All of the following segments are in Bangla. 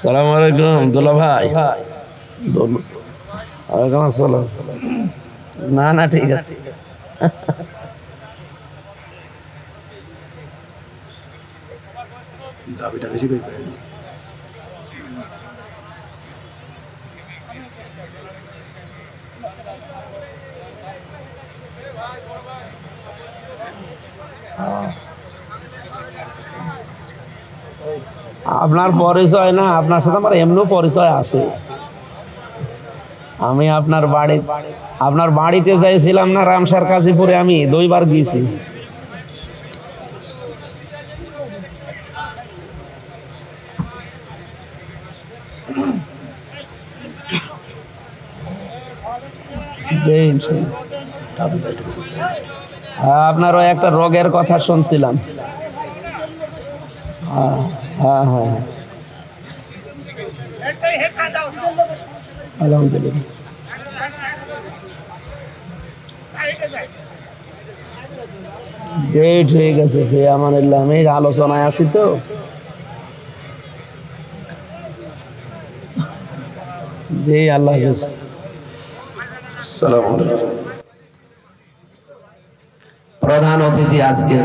সালাম আলাইকুম দুলা ভাই। ওয়ালাইকুম আসসালাম। না না ঠিক আছে। দাবিটা বেশি করে আপনার পরিচয় না আপনার সাথে আমার এমনিও পরিচয় আছে। আমি আপনার বাড়ি আপনার বাড়িতে যাইছিলাম না রামসার কাজীপুরে আমি দুইবার গিয়েছি। জি, ইনশাল্লাহ। আপনার ওই একটা রোগের কথা শুনছিলাম। হ্যাঁ হ্যাঁ হ্যাঁ। জি ঠিক আছে, ফে আমানিল্লাহ। আমি আলোচনায় আছি তো। জি আল্লাহ হাফিজ। প্রধান অতিথি আজকে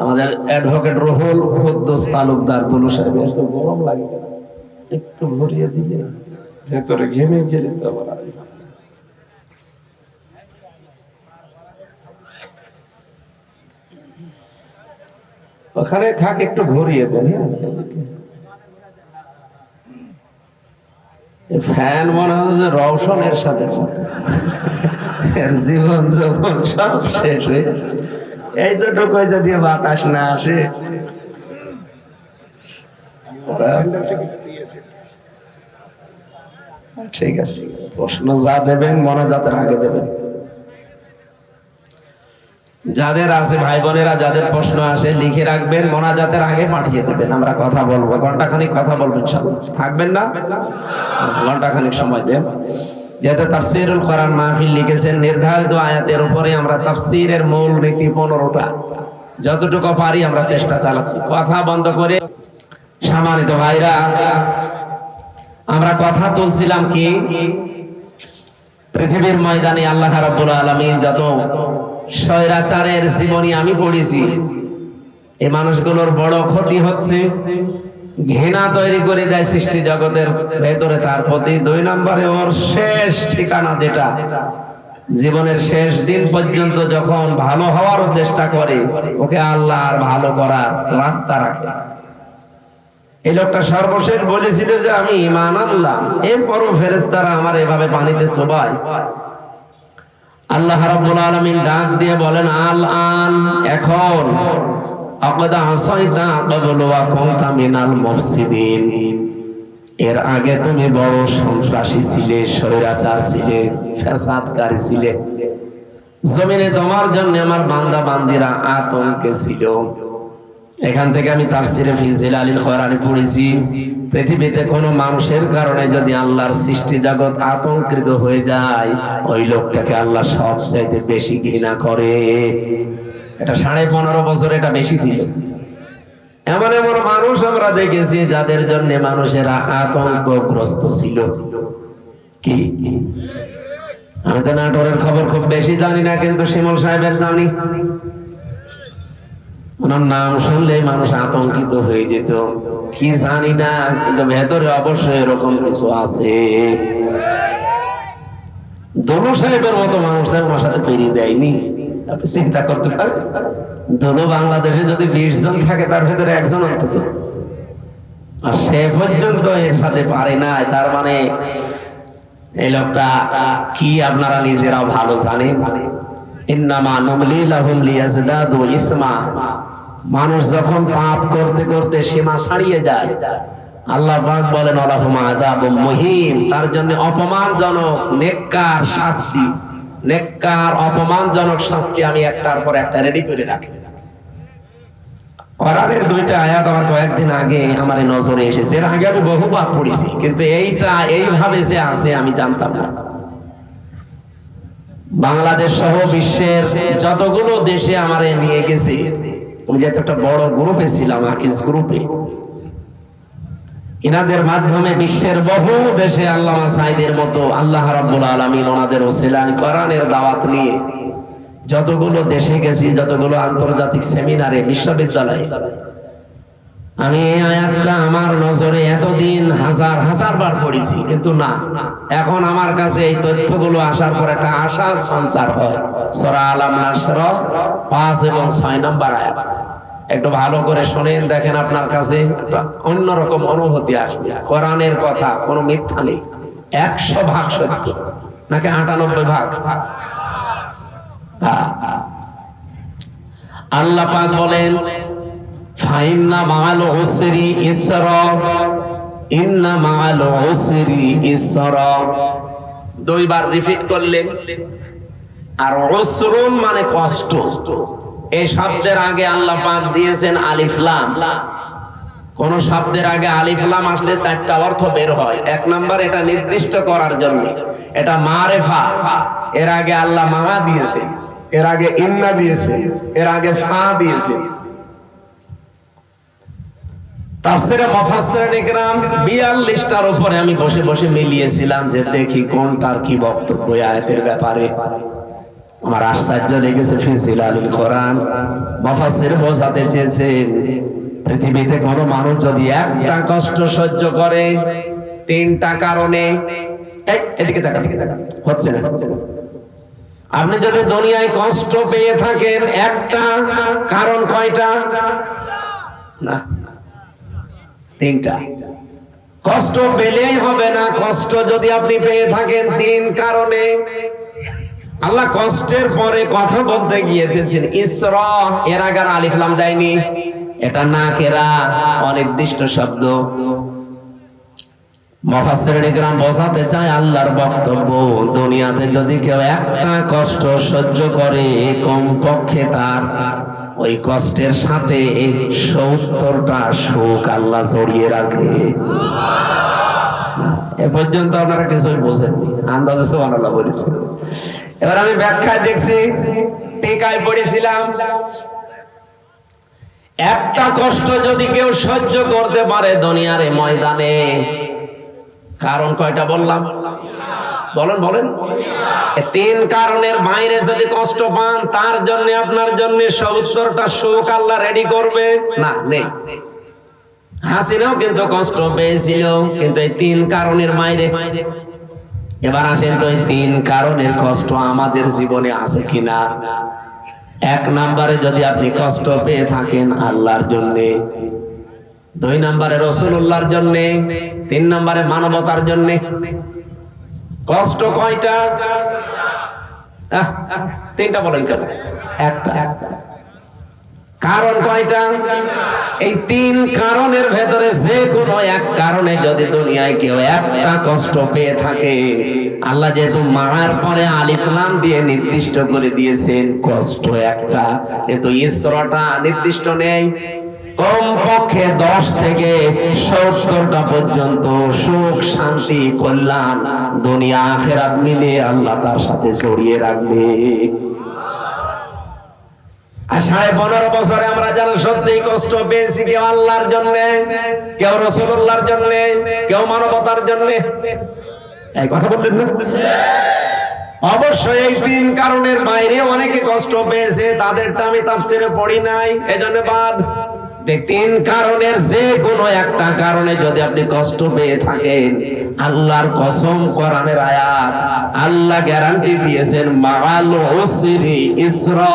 আমাদের অ্যাডভোকেট রুহুল কুদ্দুস তালুকদার দুলু সাহেব একটু গরম লাগে একটু ভরিয়ে দিলে ভেতরে ঘেমে গেলে তো আবার ওখানে থাক একটু ঘুরিয়ে দেন হ্যাঁ? ফ্যান মনে যে রওশনের সাথে এর জীবন যখন সব শেষ হয়ে। এই তো টোকাই যদি বাতাস না আসে। ঠিক আছে। প্রশ্ন যা দেবেন, মনোজাতের আগে দেবেন। যাদের আছে ভাই বোনেরা যাদের প্রশ্ন আসে, লিখে রাখবেন, মোনাজাতের আগে পাঠিয়ে দেবেন। আমরা কথা বলব। ঘন্টাখানিক কথা বলবেন সব থাকবেন না? ঘন্টাখানিক সময় দেন। যেহেতু তাফসিরুল কোরআন মাহফিল লিখেছেন, নির্ধারিত আয়াতের উপরে আমরা তাফসিরের মূল নীতি পনেরোটা। যতটুকু পারি আমরা চেষ্টা চালাচ্ছি। কথা বন্ধ করে, সম্মানিত ভাইরা, আমরা কথা তুলছিলাম কি? পৃথিবীর ময়দানে আল্লাহ রাব্বুল আলামিন যত স্বৈরাচারের জীবনী আমি পড়েছি, এই মানুষগুলোর বড় ক্ষতি হচ্ছে ঘৃণা তৈরি করে দেয় সৃষ্টি জগতের ভেতরে, তার প্রতি দুই নম্বরে ওর শেষ ঠিকানা যেটা। জীবনের শেষ দিন পর্যন্ত যখন ভালো হওয়ারও চেষ্টা করে, ওকে আল্লাহ আর ভালো করার রাস্তা রাখে। এই লোকটা সর্বশেষ বলেছিল যে, আমি ইমান আনলাম। এরপরও ফেরেস্তারা আমার এভাবে পানিতে চোবায় আল্লাহ রাব্বুল আলামিন ডাক দিয়ে বলেন, আল আন, এখন। এর আগে তুমি বড় সন্ত্রাসী ছিলে, স্বৈরাচার ছিলে ছিলে। জমিনে তোমার জন্য আমার বান্দা বান্দিরা আতঙ্কে ছিল। এখান থেকে আমি তাফসিরে ফিজিল আলীল খয়রানি পড়েছি। পৃথিবীতে কোনো মানুষের কারণে যদি আল্লাহর সৃষ্টি জগৎ আতঙ্কিত হয়ে যায়, ওই লোকটাকে আল্লাহ সবচাইতে বেশি ঘৃণা করে। এটা সাড়ে পনেরো বছর এটা বেশি ছিল। এমন এমন মানুষ আমরা দেখেছি যাদের জন্য মানুষেরা আতঙ্কগ্রস্ত ছিল। কি? আমি তো নাটোরের খবর খুব বেশি জানি না, কিন্তু শিমল সাহেবের জানি। ওনার নাম শুনলে মানুষ আতঙ্কিত হয়ে যেত। কি জানি না, কিন্তু ভেতরে অবশ্যই এরকম কিছু আছে। দোলো সাহেবের মতো মানুষ ওনার সাথে পেরিয়ে দেয়নি। আপনি চিন্তা করতে পারেন। দোলো বাংলাদেশে যদি বিশ জন থাকে, তার ভেতরে একজন অন্তত। আর সে পর্যন্ত এর সাথে পারে না তার মানে এই লোকটা কি আপনারা নিজেরাও ভালো জানেন? মানুষ যখন পাপ করতে করতে সীমা ছাড়িয়ে যায়, আল্লাহ বলেন আযাবুম মুহিম। তার জন্য অপমানজনক, নেককার শাস্তি। নেককার, অপমানজনক শাস্তি আমি একটার পর একটা রেডি করে রাখি। কোরআনের দুইটা আয়াত আমার কয়েকদিন আগে আমার নজরে এসেছে। এর আগে আমি বহুবার পড়েছি, কিন্তু এইটা এইভাবে যে আছে আমি জানতাম না। বাংলাদেশ সহ বিশ্বের যতগুলো দেশে আমারে নিয়ে গেছে, আমি যেহেতু একটা বড় গ্রুপে ছিলাম আকিস গ্রুপে ইনাদের মাধ্যমে বিশ্বের বহু দেশে আল্লামা সাইদের মতো আল্লাহ রাব্বুল আলামিন ওনাদের ওসিলায় কোরআনের দাওয়াত নিয়ে যতগুলো দেশে গেছি, যতগুলো আন্তর্জাতিক সেমিনারে, বিশ্ববিদ্যালয়ে, আমি এই আয়াতটা আমার নজরে এতদিন হাজার হাজার বার পড়েছি, কিন্তু না। এখন আমার কাছে এই তথ্যগুলো আসার পর একটা আশা সঞ্চার হয়। সরা আলাম নাসর পাঁচ এবং ছয় নম্বর আয়াত। একটু ভালো করে শোনেন, দেখেন আপনার কাছে অন্যরকম অনুভূতি আসবে। কোরআনের কথা, কোনো মিথ্যা নেই। একশো ভাগ সত্য, নাকি আটানব্বই ভাগ? হ্যাঁ। আল্লাহ বলেন দুইবার রিপিট করলেন। আর উসরুন মানে কষ্ট। এই শব্দের আগে আল্লাহ পাক দিয়েছেন আলিফ লাম। কোন শব্দের আগে আলিফ লাম আসলে চারটা অর্থ বের হয়। এক নাম্বার, এটা নির্দিষ্ট করার জন্য। এটা মারেফা। এর আগে আল্লাহ মা দিয়েছে। এর আগে ইন্না দিয়েছে। এর আগে ফা দিয়েছে। তাফসিরে মুফাসসিরিন ইকরাম 42টার উপরে আমি বসে বসে মিলিয়েছিলাম যে দেখি কোনটার কি বক্তব্য আয়াতের ব্যাপারে। আমার আশ্চর্য লেগেছে ফিজিল আলীল কোরআন। মুফাসসির বোঝাতে চেয়েছে পৃথিবীতে কোনো মানুষ যদি একটা কষ্ট সহ্য করে, তিনটা কারণে এদিকে তাকা এদিকে তাকা হচ্ছে না হচ্ছে না। আপনি যদি দুনিয়ায় কষ্ট পেয়ে থাকেন, একটা কারণ কয়টা? না, তিনটা। কষ্ট পেলেই হবে না, কষ্ট যদি আপনি পেয়ে থাকেন, তিন কারণে আল্লাহ কষ্টের পরে কথা বলতে গিয়েছেন, ইসর, এর আগার আলিফলাম দেয়নি। এটা না কেরা? অনির্দিষ্ট শব্দ। মহাশ্রেণীগ্রাম বোঝাতে চায় আল্লাহর বক্তব্য, দুনিয়াতে যদি কেউ একটা কষ্ট সহ্য করে, কমপক্ষে তার ওই কষ্টের সাথে সত্তরটা সুখ আল্লাহ জড়িয়ে রাখে। এ পর্যন্ত আপনারা কিছুই বোঝেন আন্দাজে সোহান আল্লাহ এবার আমি ব্যাখ্যায় দেখছি, টিকায় পড়েছিলাম, একটা কষ্ট যদি কেউ সহ্য করতে পারে দুনিয়ার ময়দানে, কারণ কয়টা বললাম? বলেন বলেন। তিন কারণের বাইরে যদি কষ্ট পান, তার জন্য, আপনার জন্য সত্তরটা সুখ আল্লাহ রেডি করবে? না, নেই। হাসিনাও কিন্তু কষ্ট পেয়েছিল কিন্তু এই তিন কারণের মাইরে। এবার আসেন তো এই তিন কারণের কষ্ট আমাদের জীবনে আছে কিনা? এক নম্বরে যদি আপনি কষ্ট পেয়ে থাকেন আল্লাহর জন্যে, দুই নম্বরে রসুল্লাহর জন্যে, তিন নম্বরে মানবতার জন্যে। কষ্ট কয়টা? তিনটা বলেন কেন? একটা। কারণ কয়টা? এই তিন কারণের ভেতরে যে কোনো এক কারণে যদি দুনিয়ায় কেউ একটা কষ্ট পেয়ে থাকে, আল্লাহ যেহেতু মারার পরে আলিফলাম দিয়ে নির্দিষ্ট করে দিয়েছেন, কষ্ট একটা। কিন্তু ঈশ্বরটা নির্দিষ্ট নেই, কমপক্ষে দশ থেকে সত্তরটা পর্যন্ত সুখ, শান্তি, কল্যাণ দুনিয়া, আখেরাত মিলে আল্লাহ তার সাথে জড়িয়ে রাখবে। তিন কারণের অনেকে কষ্ট পেয়েছে, তাদেরটা আমি তাফসিরে পড়ি নাই, এজন্য বাদ। তিন কারণের যে কোনো একটা কারণে যদি আপনি কষ্ট পেয়ে থাকেন, আল্লাহর কসম কোরআনের আয়াত আল্লাহ গ্যারান্টি দিয়েছেন ওসিরি ইসরা।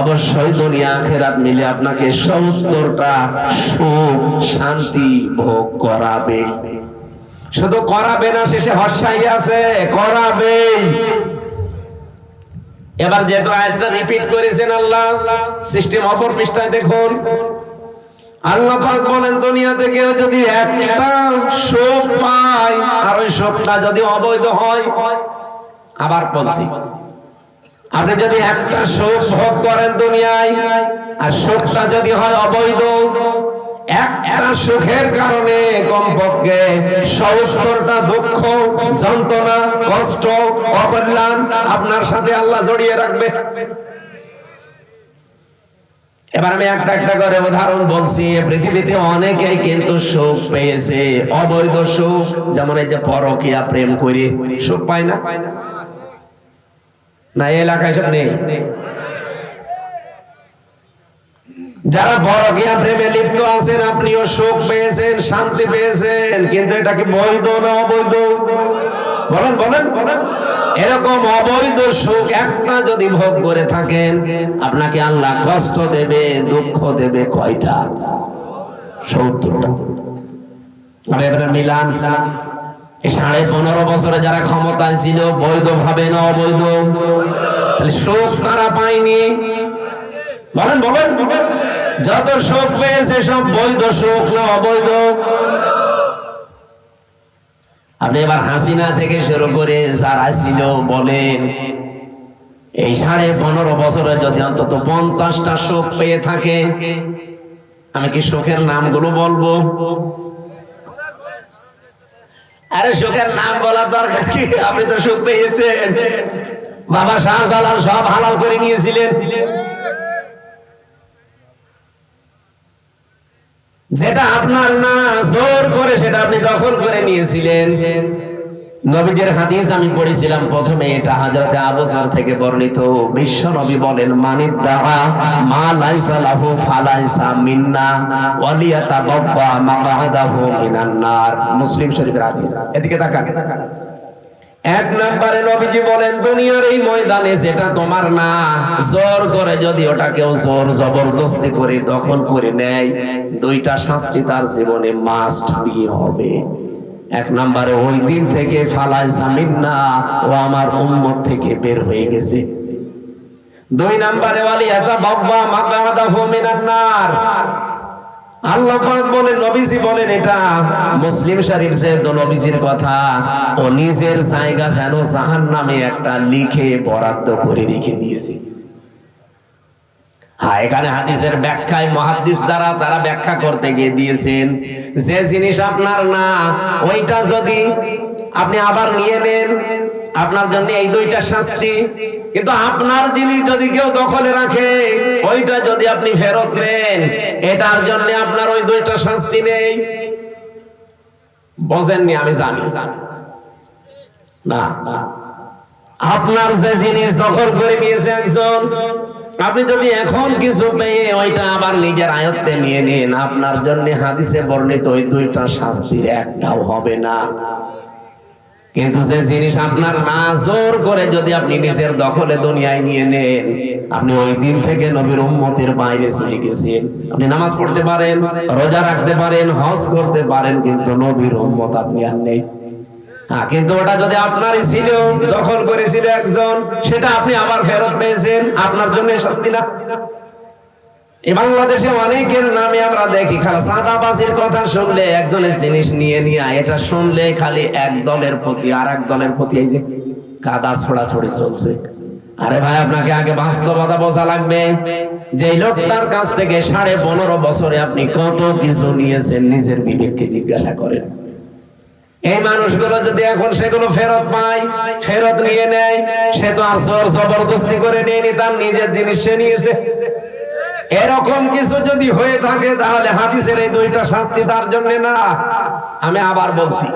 অবশ্যই দুনিয়া আখেরাত মিলে আপনাকে সত্তরটা সুখ, শান্তি ভোগ করাবে। শুধু করাবে না, শেষে হর্ষাই আছে, করাবে। এবার যেহেতু আয়াতটা রিপিট করেছেন আল্লাহ সিস্টেম অপর পৃষ্ঠায় দেখুন। আল্লাহ পাক বলেন দুনিয়াতে কেউ যদি একটা সুখ পায় আর ওই সুখটা যদি অবৈধ হয়, আবার বলছি আপনি যদি একটা সুখ ভোগ করেন দুনিয়ায়, আর সুখটা যদি হয় অবৈধ সুখের কারণে কমপক্ষে সত্তরটা দুঃখ, যন্ত্রণা, কষ্ট, অকল্যাণ আপনার সাথে আল্লাহ জড়িয়ে রাখবে। এবার আমি একটা একটা করে উদাহরণ বলছি পৃথিবীতে অনেকেই কিন্তু সুখ পেয়েছে, অবৈধ সুখ যেমন এই যে পরকিয়া প্রেম করে সুখ পায় না? না এই এলাকায় সব নেই। যারা বড় গিয়া প্রেমে লিপ্ত আছেন, আপনিও সুখ পেয়েছেন, শান্তি পেয়েছেন, কিন্তু এটা কি বৈধ না অবৈধ? বলেন বলেন। এরকম অবৈধ সুখ একটা যদি ভোগ করে থাকেন, আপনাকে আল্লাহ কষ্ট দেবে, দুঃখ দেবে কয়টা? সত্তরটা। মিলান এই সাড়ে পনেরো বছরে যারা ক্ষমতায় ছিল, বৈধ ভাবে না অবৈধ? শোক তারা পায়নি। বলেন বলেন বলেন। যত শোক পেয়েছে, সব বৈধ শোক না অবৈধ? আপনি এবার হাসিনা থেকে শুরু করে যারা ছিল, বলেন, এই সাড়ে পনেরো বছরে যদি অন্তত পঞ্চাশটা শোক পেয়ে থাকে, আমি কি শোকের নামগুলো বলব? আরে সুখের নাম বলার দরকার কি? আপনি তো সুখ পেয়েছেন। বাবা শাহজালাল সব হালাল করে নিয়েছিলেন। যেটা আপনার না, জোর করে সেটা আপনি দখল করে নিয়েছিলেন। নবীজের হাদিস আমি পড়েছিলাম প্রথমে, এটা হাজরতে আবসার থেকে বর্ণিত। বিশ্ব নবী বলেন মানিদ দাআ মা লাইসা লাহু ফালাইসা মিন্না ওয়ালিয়াতা বাব্বা মাকআদাহু মিনান নার মুসলিম শরীফের হাদিস। এদিকে তাকান। এক নম্বরে নবীজি বলেন, দুনিয়ার এই ময়দানে যেটা তোমার না, জোর করে যদি ওটা কেউ জোর জবরদস্তি করে দখল করে নেয়, দুইটা শাস্তি তার জীবনে মাস্ট দিয়ে হবে। এক নম্বরে, ওই দিন থেকে ফালাই জামিন না, ও আমার উম্মত থেকে বের হয়ে গেছে। দুই নম্বরে ওয়ালি এটা বাব্বা মাকাদা মিনান নার। হ্যাঁ ব্যাখ্যায় মহাদিস যারা, তারা ব্যাখ্যা করতে গিয়ে দিয়েছেন যে জিনিস আপনার না, ওইটা যদি আপনি আবার নিয়ে নেন, আপনার জন্য এই দুইটা শাস্তি। কিন্তু আপনার জিনিস যদি কেউ দখলে রাখে, ওইটা যদি আপনি ফেরত নেন, এটার জন্য আপনার ওই দুইটা শাস্তি নেই। বোঝেননি, আমি জানি। না আপনার যে জিনিস দখল করে নিয়েছে একজন আপনি যদি এখন কিছু পেয়ে ওইটা আবার নিজের আয়ত্তে নিয়ে নিন, আপনার জন্য হাদিসে বর্ণিত ওই দুইটা শাস্তির একটাও হবে না। কিন্তু যে জিনিস আপনার না জোর করে যদি আপনি নিজের দখলে দুনিয়ায় নিয়ে নেন, আপনি ওই দিন থেকে নবীর উম্মতের বাইরে চলে গেছেন। আপনি নামাজ পড়তে পারেন, রোজা রাখতে পারেন, হজ করতে পারেন, কিন্তু নবীর উম্মত আপনি আর নেই। কিন্তু ওটা যদি আপনারই ছিল করেছিল একজন, সেটা আপনি আবার ফেরত পেয়েছেন, আপনার জন্য শাস্তি না। এই বাংলাদেশে অনেকের নামে আমরা দেখি সাদাবাজির কথা শুনলে একজনের জিনিস নিয়ে নিয়ে এটা শুনলে খালি এক দলের প্রতি আর এক দলের প্রতি এই যে কাদা চলছে। আরে ভাই, আপনাকে আগে বাস্তবতা বোঝা লাগবে যে লোকটার কাছ থেকে সাড়ে পনেরো বছরে আপনি কত কিছু নিয়েছেন, নিজের বিবেককে জিজ্ঞাসা করেন। এই মানুষগুলো যদি এখন সেগুলো ফেরত পায়, ফেরত নিয়ে নেয়, সে তো আসর জবরদস্তি করে নিয়ে নিতাম নিজের জিনিস সে নিয়েছে। এরকম কিছু যদি হয়ে থাকে, তাহলে হাদিসের এই দুইটা শাস্তি তার জন্য না। আমি আবার বলছি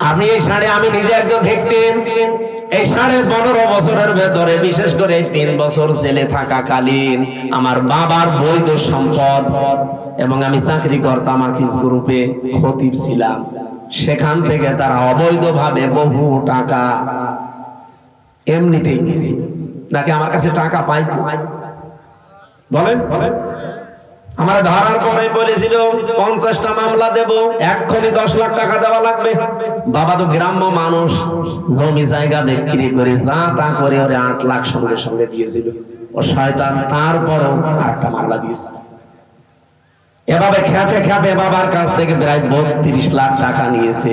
আমি এই সাড়ে আমি নিজে একজন ভিকটিম এই সাড়ে পনেরো বছরের ভেতরে, বিশেষ করে তিন বছর জেলে থাকাকালীন, আমার বাবার বৈধ সম্পদ এবং আমি চাকরি করতাম আকিস গ্রুপে খতিব ছিলাম। সেখান থেকে তারা অবৈধভাবে বহু টাকা এমনিতেই নিয়েছি নাকি আমার কাছে টাকা পাইতো? বলেন বলেন। আমার ধরার পরে বলেছিল, পঞ্চাশটা মামলা দেব, এক্ষুনি দশ লাখ টাকা দেওয়া লাগবে। বাবা তো গ্রাম্য মানুষ, জমি জায়গা বিক্রি করে যা তা করে ওরে আট লাখ সঙ্গে সঙ্গে দিয়েছিল। ও শয়তান তারপরও আর একটা মামলা দিয়েছিল এভাবে খেপে খেপে বাবার কাছ থেকে প্রায় বত্রিশ লাখ টাকা নিয়েছে।